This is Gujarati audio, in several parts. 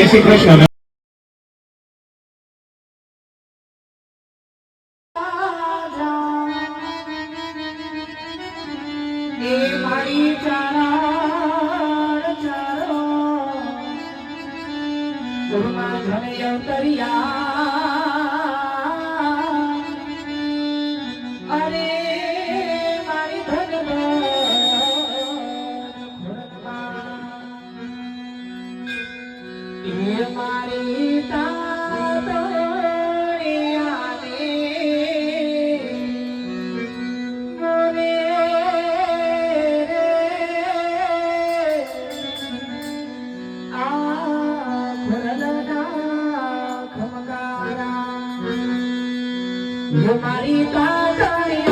કન્યાને મને જય શ્રી કૃષ્ણ મારી કાકડિયાના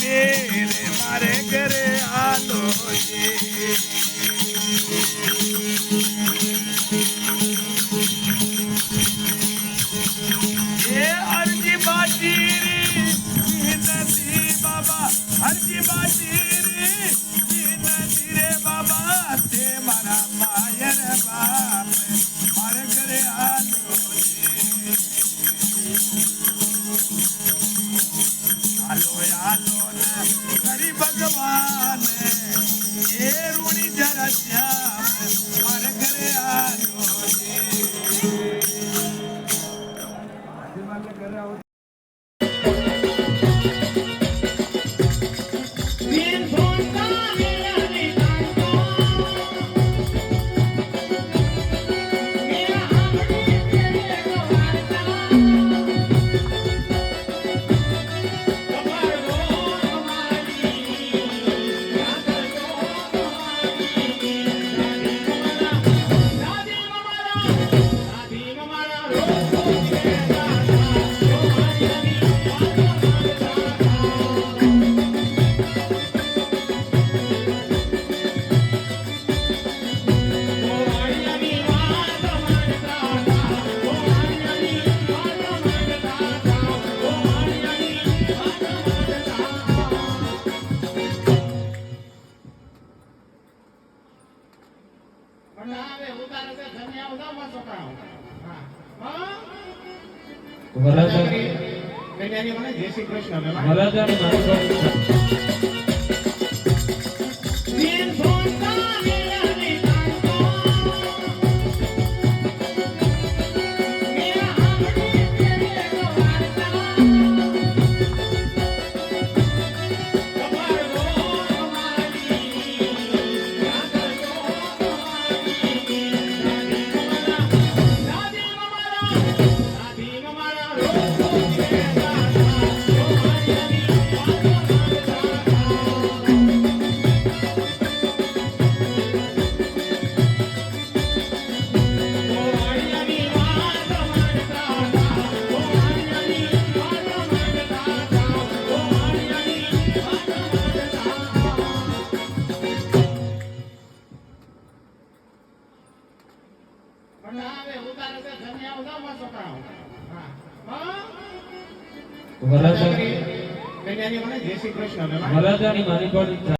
Yeah. મહેમાન. મારી પણ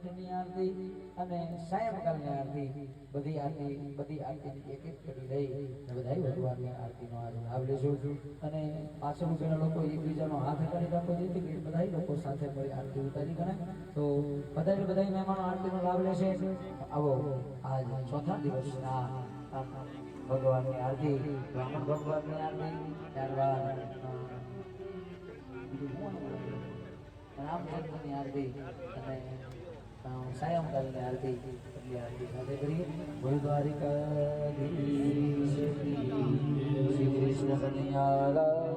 પ્રાગટ્યની આરતી અને સાયંકાળની આરતી, બધી આરતી, બધી આરતીની એક એક કરી લઈ બધાય ભગવાનની આરતીનો લાભ લેજો અને પાછળ ઉભેલા લોકો એકબીજાનો હાથ કરી રાખો જેથી કે બધાય લોકો સાથે મળી આરતી ઉતારી કરે તો બધાય બધાય મહેમાનો આરતીનો લાભ લેશે. આવો, આજ ચોથા દિવસના ભગવાનની આરતી બ્રાહ્મણ ભગવાનની આરતી, ત્યારબાદ રામચંદ્રની આરતી અને અ, સાયંકાળની આરતી એટલી આરતી સાથે કરીએ. બોલ દ્વારિકાધીશ કી શ્રી કૃષ્ણ કનૈયા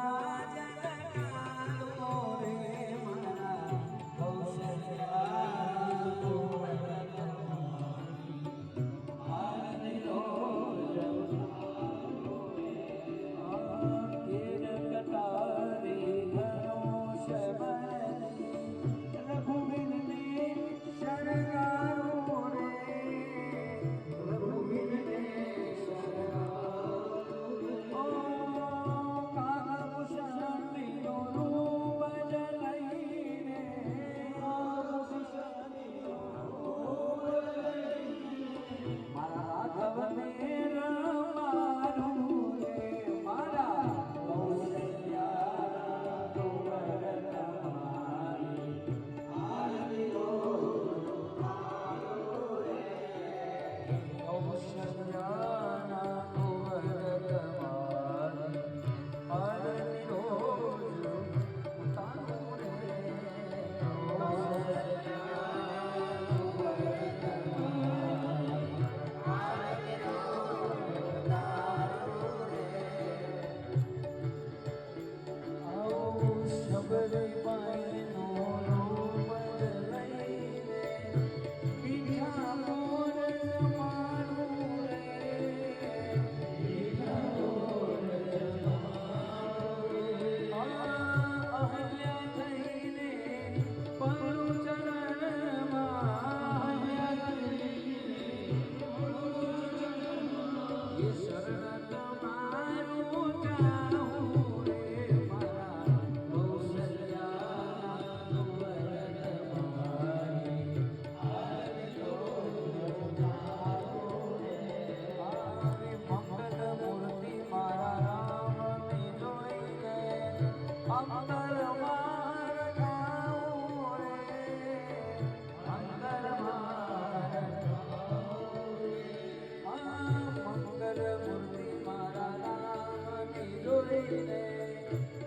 Bye. baby.